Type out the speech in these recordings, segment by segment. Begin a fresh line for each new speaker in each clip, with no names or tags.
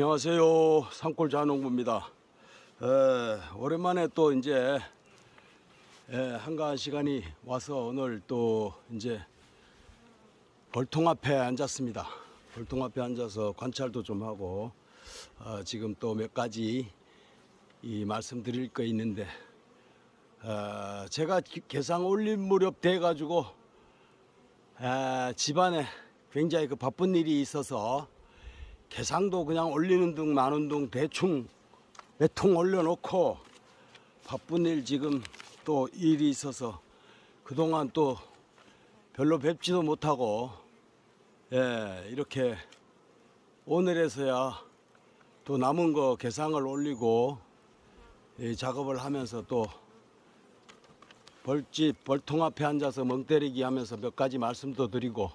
안녕하세요. 산골 자농부입니다. 에, 오랜만에 또 이제 에, 한가한 시간이 와서 오늘 또 이제 벌통 앞에 앉았습니다. 벌통 앞에 앉아서 관찰도 좀 하고 어, 지금 또 몇 가지 이 말씀드릴 거 있는데 어, 제가 기- 개상 올림 무렵 돼 가지고 에, 집안에 굉장히 그 바쁜 일이 있어서 개상도 그냥 올리는 둥 마는 둥 대충 몇 통 올려놓고 바쁜 일 지금 또 일이 있어서 그동안 또 별로 뵙지도 못하고 예 이렇게 오늘에서야 또 남은 거 개상을 올리고 이 작업을 하면서 또 벌집 벌통 앞에 앉아서 멍 때리기 하면서 몇 가지 말씀도 드리고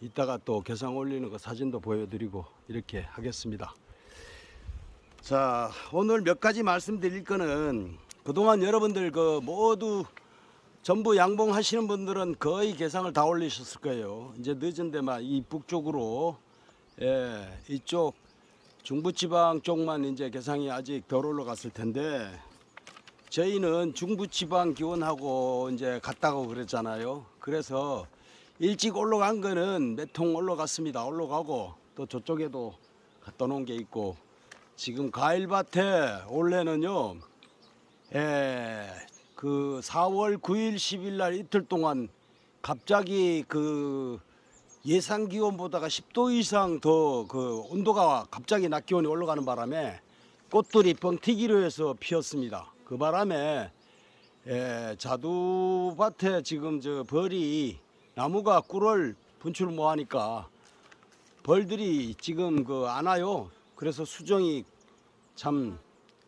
이따가 또 개상 올리는 거 사진도 보여드리고 이렇게 하겠습니다. 자 오늘 몇 가지 말씀드릴 거는 그동안 여러분들 그 모두 전부 양봉 하시는 분들은 거의 개상을 다 올리셨을 거예요. 이제 늦은데만 이 북쪽으로 예, 이쪽 중부지방 쪽만 이제 개상이 아직 덜 올라갔을 텐데 저희는 중부지방 기원하고 이제 갔다고 그랬잖아요. 그래서 일찍 올라간 거는 몇 통 올라갔습니다. 올라가고 또 저쪽에도 갖다 놓은 게 있고 지금 과일밭에 올해는요. 예, 그 4월 9일 10일 날 이틀 동안 갑자기 그 예상 기온보다가 10도 이상 더 그 온도가 갑자기 낮 기온이 올라가는 바람에 꽃들이 뻥튀기로 해서 피었습니다. 그 바람에 예, 자두밭에 지금 저 벌이 나무가 꿀을 분출 못하니까 벌들이 지금 그 안 와요. 그래서 수정이 참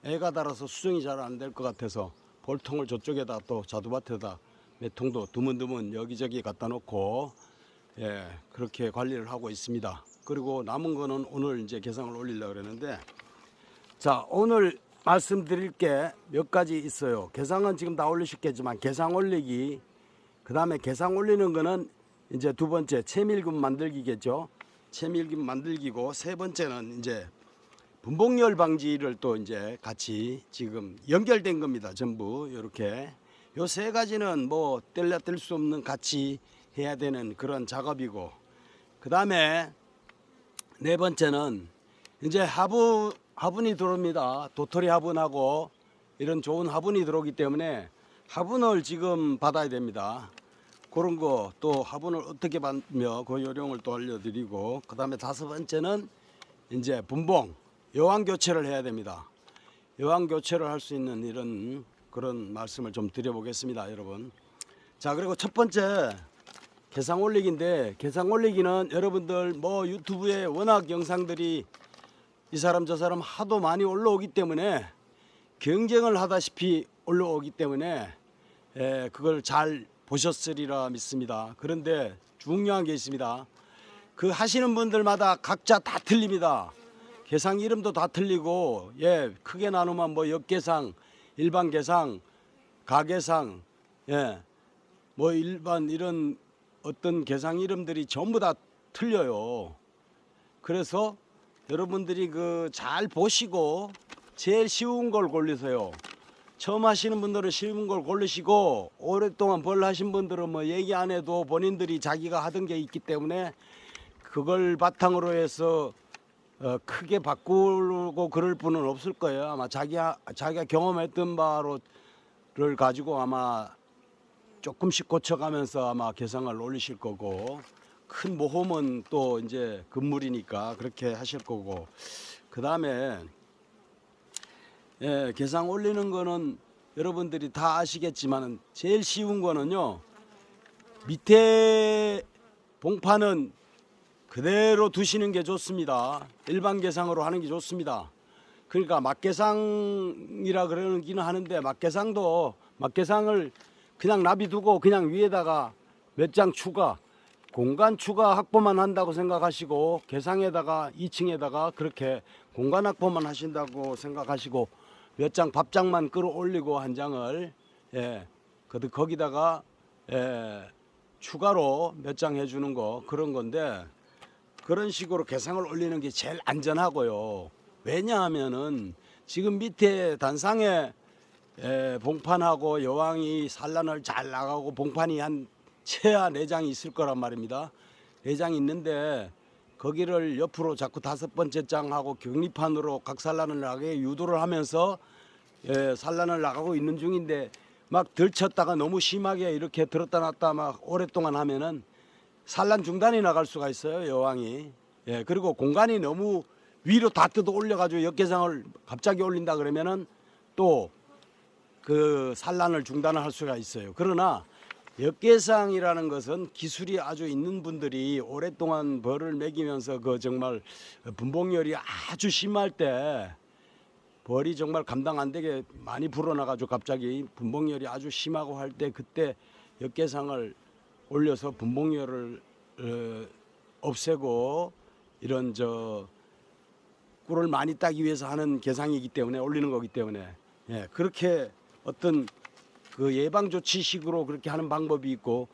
애가 달아서 수정이 잘 안 될 것 같아서 벌통을 저쪽에다 또 자두밭에다 몇 통도 드문드문 여기저기 갖다 놓고 예 그렇게 관리를 하고 있습니다. 그리고 남은 거는 오늘 이제 개상을 올리려고 그러는데 자 오늘 말씀드릴 게 몇 가지 있어요. 개상은 지금 다 올리셨겠지만 개상 올리기 그 다음에 개상 올리는 거는 이제 두 번째 채밀금 만들기겠죠. 채밀금 만들기고 세 번째는 이제 분봉열 방지를 또 이제 같이 지금 연결된 겁니다. 전부 이렇게 요 세 가지는 뭐 뗄래 뗄수 없는 같이 해야 되는 그런 작업이고 그 다음에 네 번째는 이제 화분 화분이 들어옵니다. 도토리 화분하고 이런 좋은 화분이 들어오기 때문에 화분을 지금 받아야 됩니다. 그런 거 또 화분을 어떻게 받며 그 요령을 또 알려드리고 그 다음에 다섯 번째는 이제 분봉 여왕 교체를 해야 됩니다. 여왕 교체를 할 수 있는 이런 그런 말씀을 좀 드려보겠습니다, 여러분. 자 그리고 첫 번째 개상 올리기인데 개상 올리기는 여러분들 뭐 유튜브에 워낙 영상들이 이 사람 저 사람 하도 많이 올라오기 때문에 경쟁을 하다시피 올라오기 때문에 에, 그걸 잘 보셨으리라 믿습니다. 그런데 중요한 게 있습니다. 그 하시는 분들마다 각자 다 틀립니다. 개상 이름도 다 틀리고 예 크게 나누면 뭐 역개상, 일반 개상, 가개상, 예뭐 일반 이런 어떤 개상 이름들이 전부 다 틀려요. 그래서 여러분들이 그 잘 보시고 제일 쉬운 걸 고르세요. 처음 하시는 분들은 쉬운 걸 고르시고 오랫동안 벌 하신 분들은 뭐 얘기 안 해도 본인들이 자기가 하던 게 있기 때문에 그걸 바탕으로 해서 어, 크게 바꾸고 그럴 분은 없을 거예요. 아마 자기 자기가 경험했던 바로를 가지고 아마 조금씩 고쳐가면서 아마 개상을 올리실 거고 큰 모험은 또 이제 금물이니까 그렇게 하실 거고 그 다음에 예, 개상 올리는 거는 여러분들이 다 아시겠지만 제일 쉬운 거는요 밑에 봉판은 그대로 두시는 게 좋습니다. 일반 개상으로 하는 게 좋습니다. 그러니까 막개상이라 그러기는 하는데 막개상도 막개상을 그냥 놔비두고 그냥 위에다가 몇 장 추가 공간 추가 확보만 한다고 생각하시고 개상에다가 2층에다가 그렇게 공간 확보만 하신다고 생각하시고 몇 장 밥장만 끌어올리고 한 장을 예, 그 거기다가 예, 추가로 몇 장 해주는 거 그런 건데 그런 식으로 개상을 올리는 게 제일 안전하고요. 왜냐하면은 지금 밑에 단상에 에, 봉판하고 여왕이 산란을 잘 나가고 봉판이 한 최하 네 장이 있을 거란 말입니다. 네 장이 있는데 거기를 옆으로 자꾸 다섯 번째 장하고 격리판으로 각 산란을 나가게 유도를 하면서 예, 산란을 나가고 있는 중인데 막 들쳤다가 너무 심하게 이렇게 들었다 놨다 막 오랫동안 하면은 산란 중단이 나갈 수가 있어요 여왕이. 예 그리고 공간이 너무 위로 다 뜯어 올려가지고 역계상을 갑자기 올린다 그러면은 또 그 산란을 중단을 할 수가 있어요. 그러나 역계상이라는 것은 기술이 아주 있는 분들이 오랫동안 벌을 매기면서 그 정말 분봉열이 아주 심할 때 벌이 정말 감당 안 되게 많이 불어나가지고 갑자기 분봉열이 아주 심하고 할 때 그때 역계상을 올려서 분봉열을 어, 없애고 이런 저 꿀을 많이 따기 위해서 하는 계상이기 때문에 올리는 거기 때문에. 예, 그렇게 어떤 그 예방 조치식으로 그렇게 하는 방법이 있고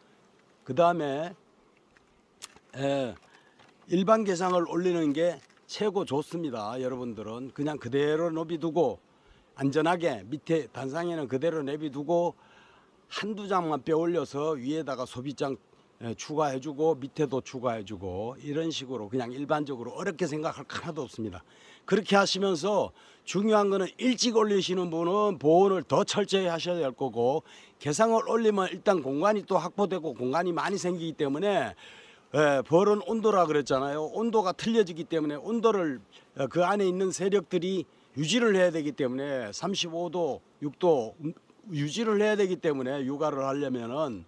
그 다음에 예, 일반 계상을 올리는 게 최고 좋습니다. 여러분들은 그냥 그대로 내비두고 안전하게 밑에 단상에는 그대로 내비두고 한두 장만 빼 올려서 위에다가 소비장 예, 추가해주고 밑에도 추가해주고 이런 식으로 그냥 일반적으로 어렵게 생각할 거 하나도 없습니다. 그렇게 하시면서 중요한 거는 일찍 올리시는 분은 보온을 더 철저히 하셔야 될 거고 개상을 올리면 일단 공간이 또 확보되고 공간이 많이 생기기 때문에 예, 벌은 온도라 그랬잖아요. 온도가 틀려지기 때문에 온도를 어, 그 안에 있는 세력들이 유지를 해야 되기 때문에 35도, 6도 유지를 해야 되기 때문에 육아를 하려면은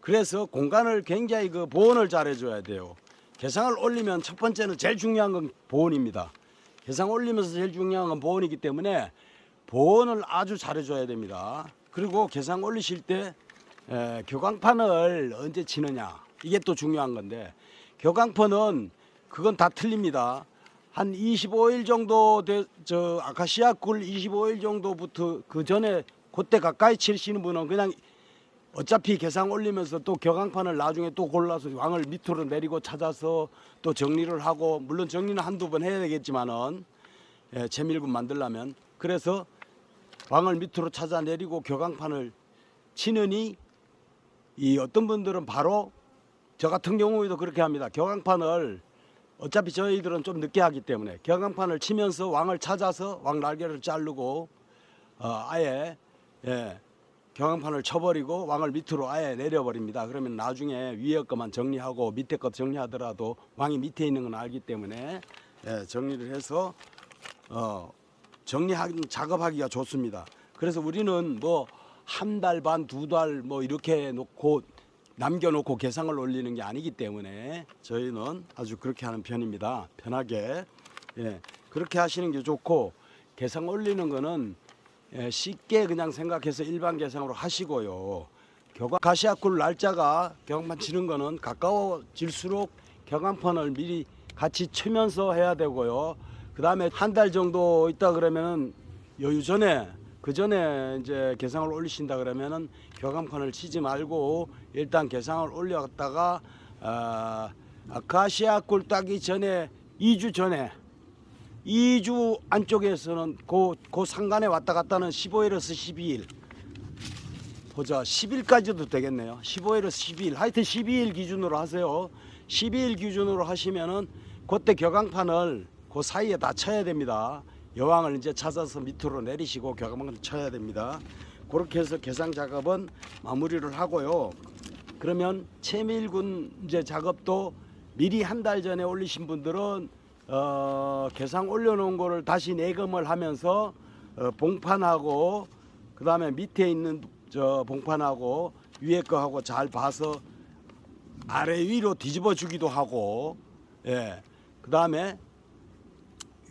그래서 공간을 굉장히 그 보온을 잘해줘야 돼요. 개상을 올리면 첫 번째는 제일 중요한 건 보온입니다. 개상 올리면서 제일 중요한 건 보온이기 때문에 보온을 아주 잘해줘야 됩니다. 그리고 개상 올리실 때 에, 교광판을 언제 치느냐 이게 또 중요한 건데 교광판은 그건 다 틀립니다. 한 25일 정도 돼, 저 아카시아 꿀 25일 정도부터 그 전에 그때 가까이 치시는 분은 그냥 어차피 개상 올리면서 또 격앙판을 나중에 또 골라서 왕을 밑으로 내리고 찾아서 또 정리를 하고 물론 정리는 한두 번 해야 되겠지만은 예, 재밀군 만들려면 그래서 왕을 밑으로 찾아 내리고 격앙판을 치느니 이 어떤 분들은 바로 저 같은 경우에도 그렇게 합니다. 격앙판을 어차피 저희들은 좀 늦게 하기 때문에 격앙판을 치면서 왕을 찾아서 왕 날개를 자르고 어, 아예 예, 경항판을 쳐버리고 왕을 밑으로 아예 내려버립니다. 그러면 나중에 위에 것만 정리하고 밑에 것 정리하더라도 왕이 밑에 있는 건 알기 때문에 예, 정리를 해서 어, 정리하기 작업하기가 좋습니다. 그래서 우리는 뭐 한 달 반, 두 달 뭐 이렇게 놓고 남겨놓고 개상을 올리는 게 아니기 때문에 저희는 아주 그렇게 하는 편입니다. 편하게 예, 그렇게 하시는 게 좋고 개상 올리는 거는 예, 쉽게 그냥 생각해서 일반 계상으로 하시고요. 교감 가시아쿨 날짜가 경판 치는 거는 가까워질수록 경강판을 미리 같이 치면서 해야 되고요. 그 다음에 한 달 정도 있다 그러면은 여유 전에 그 전에 이제 개상을 올리신다 그러면은 교감판을 치지 말고 일단 개상을 올렸다가 아, 아카시아 꿀 따기 전에 2주 전에 2주 안쪽에서는 그, 그 상간에 왔다 갔다는 15일에서 12일. 보자. 10일까지도 되겠네요. 15일에서 12일. 하여튼 12일 기준으로 하세요. 12일 기준으로 하시면은 그때 격앙판을 그 사이에 다 쳐야 됩니다. 여왕을 이제 찾아서 밑으로 내리시고 격앙판을 쳐야 됩니다. 그렇게 해서 개상 작업은 마무리를 하고요. 그러면 채밀군 이제 작업도 미리 한 달 전에 올리신 분들은 어, 개상 올려놓은 거를 다시 내검을 하면서 어, 봉판하고 그 다음에 밑에 있는 저 봉판하고 위에 거하고 잘 봐서 아래 위로 뒤집어 주기도 하고 예. 그 다음에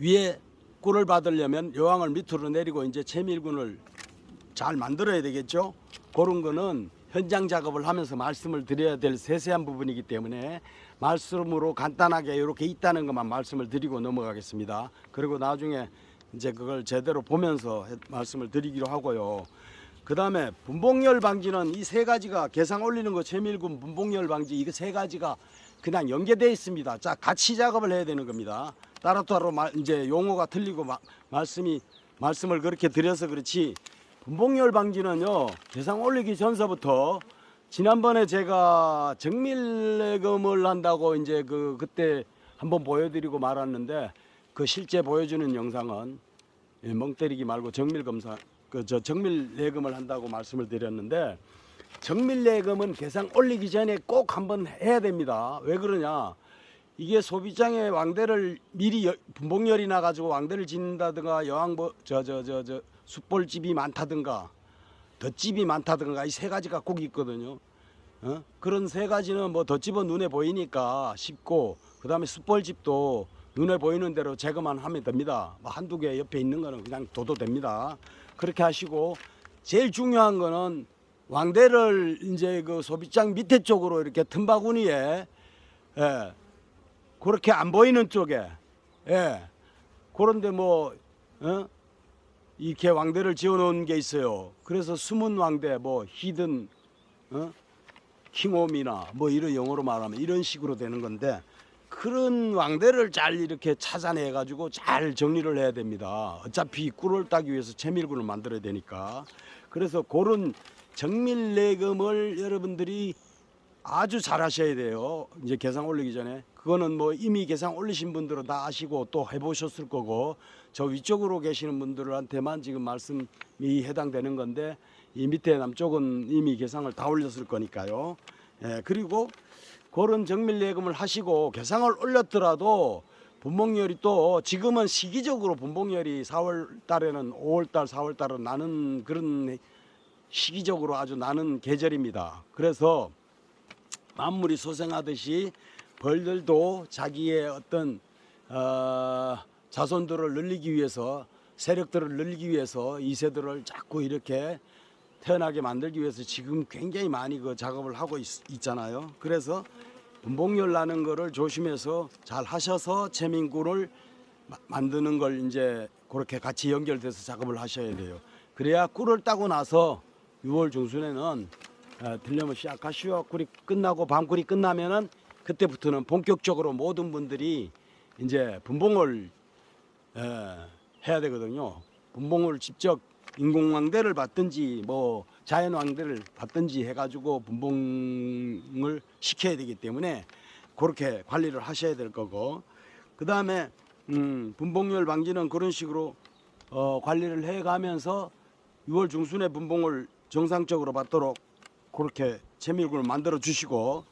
위에 꿀을 받으려면 여왕을 밑으로 내리고 이제 채밀군을 잘 만들어야 되겠죠. 그런 거는 현장 작업을 하면서 말씀을 드려야 될 세세한 부분이기 때문에 말씀으로 간단하게 이렇게 있다는 것만 말씀을 드리고 넘어가겠습니다. 그리고 나중에 이제 그걸 제대로 보면서 해- 말씀을 드리기로 하고요. 그 다음에 분봉열 방지는 이 세 가지가 개상 올리는 거 최밀군 분봉열 방지 이거 세 가지가 그냥 연계되어 있습니다. 자 같이 작업을 해야 되는 겁니다. 따로따로 말, 이제 용어가 틀리고 마, 말씀이 말씀을 그렇게 드려서 그렇지 분봉열 방지는요 대상 올리기 전서부터 지난번에 제가 정밀내검을 한다고 이제 그 그때 한번 보여드리고 말았는데 그 실제 보여주는 영상은 예, 멍 때리기 말고 정밀 검사 그 저 정밀 내검을 한다고 말씀을 드렸는데 정밀 내검은 개상 올리기 전에 꼭 한번 해야 됩니다. 왜 그러냐? 이게 소비장에 왕대를 미리 여- 분봉열이 나가지고 왕대를 짓는다든가 여왕 저저 저저 숯벌집이 많다든가 덧집이 많다든가 이 세 가지가 꼭 있거든요. 어? 그런 세 가지는 뭐 덧집은 눈에 보이니까 쉽고 그 다음에 숯벌집도 눈에 보이는 대로 제거만 하면 됩니다. 뭐 한두 개 옆에 있는 거는 그냥 둬도 됩니다. 그렇게 하시고 제일 중요한 거는 왕대를 이제 그 소비장 밑에 쪽으로 이렇게 틈바구니에 예, 그렇게 안 보이는 쪽에 예, 그런데 뭐 어? 이렇게 왕대를 지어놓은 게 있어요. 그래서 숨은 왕대 뭐 히든 어? 킹홈이나 뭐 이런 영어로 말하면 이런 식으로 되는 건데 그런 왕대를 잘 이렇게 찾아내 가지고 잘 정리를 해야 됩니다. 어차피 꿀을 따기 위해서 채밀군을 만들어야 되니까 그래서 그런 정밀 내금을 여러분들이 아주 잘 하셔야 돼요. 이제 계산 올리기 전에 그거는 뭐 이미 계산 올리신 분들은 다 아시고 또 해보셨을 거고 저 위쪽으로 계시는 분들한테만 지금 말씀이 해당되는 건데 이 밑에 남쪽은 이미 계상을 다 올렸을 거니까요. 예, 그리고 그런 정밀 예금을 하시고 계상을 올렸더라도 분봉열이 또 지금은 시기적으로 분봉열이 4월 달에는 5월 달, 4월 달은 나는 그런 시기적으로 아주 나는 계절입니다. 그래서 만물이 소생하듯이 벌들도 자기의 어떤 어, 자손들을 늘리기 위해서 세력들을 늘리기 위해서 이 세들을 자꾸 이렇게 태어나게 만들기 위해서 지금 굉장히 많이 그 작업을 하고 있, 있잖아요. 그래서 분봉열 나는 거를 조심해서 잘 하셔서 채민구를 마- 만드는 걸 이제 그렇게 같이 연결돼서 작업을 하셔야 돼요. 그래야 꿀을 따고 나서 6월 중순에는 어, 틀림없이 아카시아 꿀이 끝나고 밤꿀이 끝나면은 그때부터는 본격적으로 모든 분들이 이제 분봉을 에, 해야 되거든요. 분봉을 직접 인공왕대를 받든지 뭐 자연왕대를 받든지 해가지고 분봉을 시켜야 되기 때문에 그렇게 관리를 하셔야 될 거고 그 다음에 음, 분봉열 방지는 그런 식으로 어, 관리를 해가면서 6월 중순에 분봉을 정상적으로 받도록 그렇게 채밀군을 만들어 주시고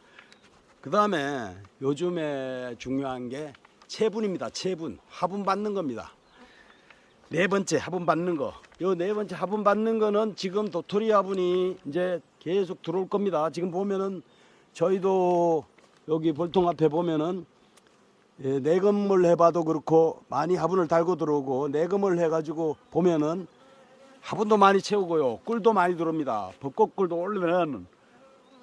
그 다음에 요즘에 중요한 게 체분입니다. 체분 화분 받는 겁니다. 네 번째 화분 받는 거. 요 네 번째 화분 받는 거는 지금 도토리 화분이 이제 계속 들어올 겁니다. 지금 보면은 저희도 여기 볼통 앞에 보면은 예, 내금을 해봐도 그렇고 많이 화분을 달고 들어오고 내금을 해가지고 보면은 화분도 많이 채우고요. 꿀도 많이 들어옵니다. 벚꽃꿀도 올리면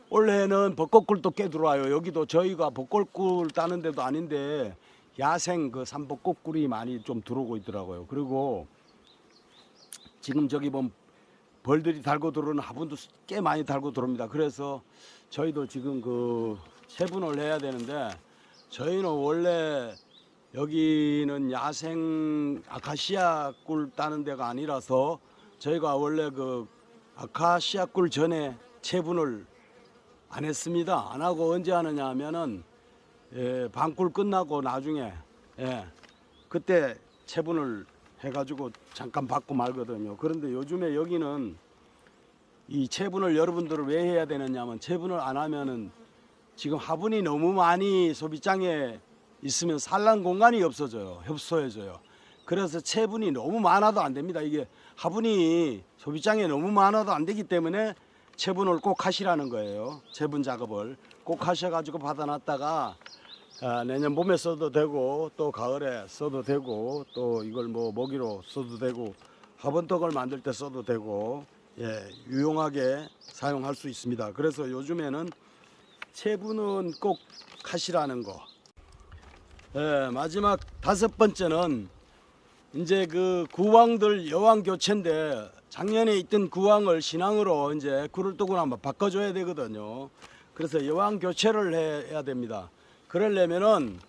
올해는 벚꽃꿀도 꽤 들어와요. 여기도 저희가 벚꽃꿀 따는 데도 아닌데 야생 그 산벚꽃꿀이 많이 좀 들어오고 있더라고요. 그리고 지금 저기 보면 벌들이 달고 들어오는 화분도 꽤 많이 달고 들어옵니다. 그래서 저희도 지금 그 세분을 해야 되는데 저희는 원래 여기는 야생 아카시아 꿀 따는 데가 아니라서 저희가 원래 그 아카시아 꿀 전에 체분을 안 했습니다. 안 하고 언제 하느냐 하면은 예, 방꿀 끝나고 나중에 예, 그때 체분을 해가지고 잠깐 받고 말거든요. 그런데 요즘에 여기는 이 체분을 여러분들을 왜 해야 되느냐면 체분을 안 하면은 지금 화분이 너무 많이 소비장에 있으면 산란 공간이 없어져요. 협소해져요. 그래서 체분이 너무 많아도 안 됩니다. 이게 화분이 소비장에 너무 많아도 안 되기 때문에 체분을 꼭 하시라는 거예요. 체분 작업을 꼭 하셔가지고 받아놨다가 아, 내년 봄에 써도 되고 또 가을에 써도 되고 또 이걸 뭐 먹이로 써도 되고 화분떡을 만들 때 써도 되고 예, 유용하게 사용할 수 있습니다. 그래서 요즘에는 체분은 꼭 하시라는 거. 예, 마지막 다섯 번째는 이제 그 구왕들 여왕 교체인데 작년에 있던 구왕을 신앙으로 이제 굴을 뜨고 나면 바꿔줘야 되거든요. 그래서 여왕 교체를 해야 됩니다. 그러려면은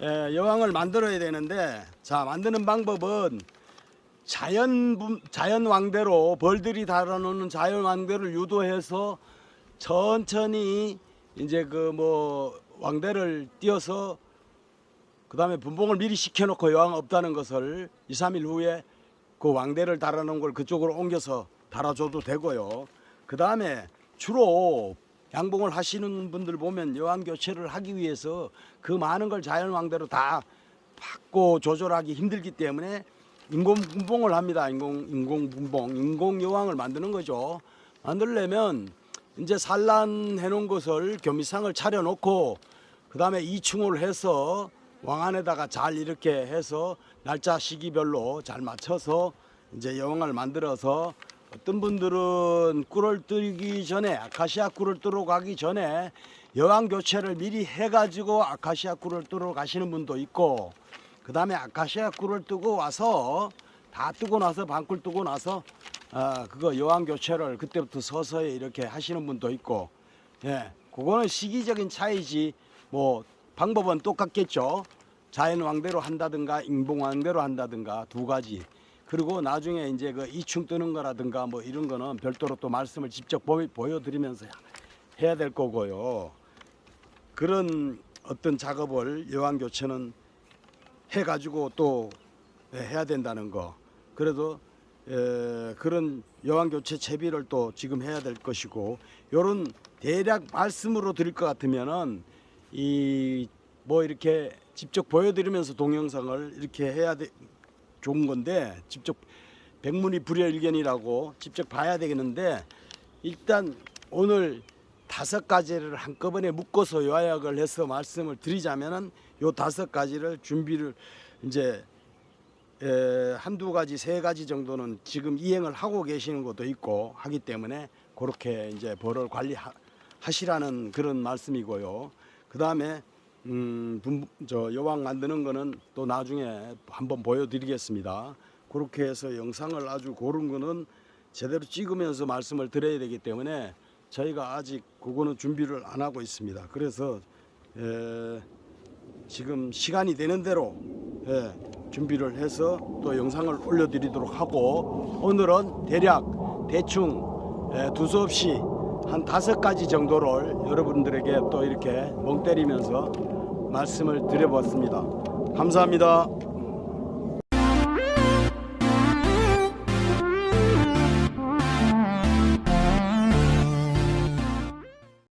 에, 여왕을 만들어야 되는데 자 만드는 방법은 자연 분- 자연 왕대로 벌들이 달아놓는 자연 왕대를 유도해서 천천히 이제 그 뭐 왕대를 띄어서 그 다음에 분봉을 미리 시켜놓고 여왕 없다는 것을 2, 3일 후에 그 왕대를 달아놓은 걸 그쪽으로 옮겨서 달아줘도 되고요. 그 다음에 주로 양봉을 하시는 분들 보면 여왕 교체를 하기 위해서 그 많은 걸 자연 왕대로 다 받고 조절하기 힘들기 때문에 인공 분봉을 합니다. 인공 인공 분봉, 인공 여왕을 만드는 거죠. 만들려면 이제 산란해 놓은 것을 교미상을 차려 놓고 그 다음에 이충을 해서 왕 안에다가 잘 이렇게 해서 날짜 시기별로 잘 맞춰서 이제 여왕을 만들어서 어떤 분들은 꿀을 뜨기 전에 아카시아 꿀을 뜨러 가기 전에 여왕 교체를 미리 해가지고 아카시아 꿀을 뜨러 가시는 분도 있고 그 다음에 아카시아 꿀을 뜨고 와서 다 뜨고 나서 방꿀 뜨고 나서 아 그거 여왕 교체를 그때부터 서서히 이렇게 하시는 분도 있고 예 그거는 시기적인 차이지. 뭐 방법은 똑같겠죠. 자연 왕대로 한다든가 인봉 왕대로 한다든가 두 가지 그리고 나중에 이제 그 이충 뜨는 거라든가 뭐 이런 거는 별도로 또 말씀을 직접 보여, 보여드리면서 해야 될 거고요 그런 어떤 작업을 여왕 교체는 해가지고 또 예, 해야 된다는 거. 그래도 에, 그런 여왕 교체 채비를 또 지금 해야 될 것이고 요런 대략 말씀으로 드릴 것 같으면은 이 뭐 이렇게 직접 보여드리면서 동영상을 이렇게 해야 돼 좋은 건데 직접 백문이 불여일견이라고 직접 봐야 되겠는데 일단 오늘 다섯 가지를 한꺼번에 묶어서 요약을 해서 말씀을 드리자면은 요 다섯 가지를 준비를 이제 에, 한두 가지 세 가지 정도는 지금 이행을 하고 계시는 것도 있고 하기 때문에 그렇게 이제 벌을 관리하시라는 그런 말씀이고요. 그 다음에 음, 분- 저 여왕 만드는 거는 또 나중에 한번 보여드리겠습니다. 그렇게 해서 영상을 아주 고른 거는 제대로 찍으면서 말씀을 드려야 되기 때문에 저희가 아직 그거는 준비를 안 하고 있습니다. 그래서 에, 지금 시간이 되는 대로 예, 준비를 해서 또 영상을 올려드리도록 하고 오늘은 대략 대충 예, 두서없이 한 다섯 가지 정도를 여러분들에게 또 이렇게 멍 때리면서 말씀을 드려봤습니다. 감사합니다.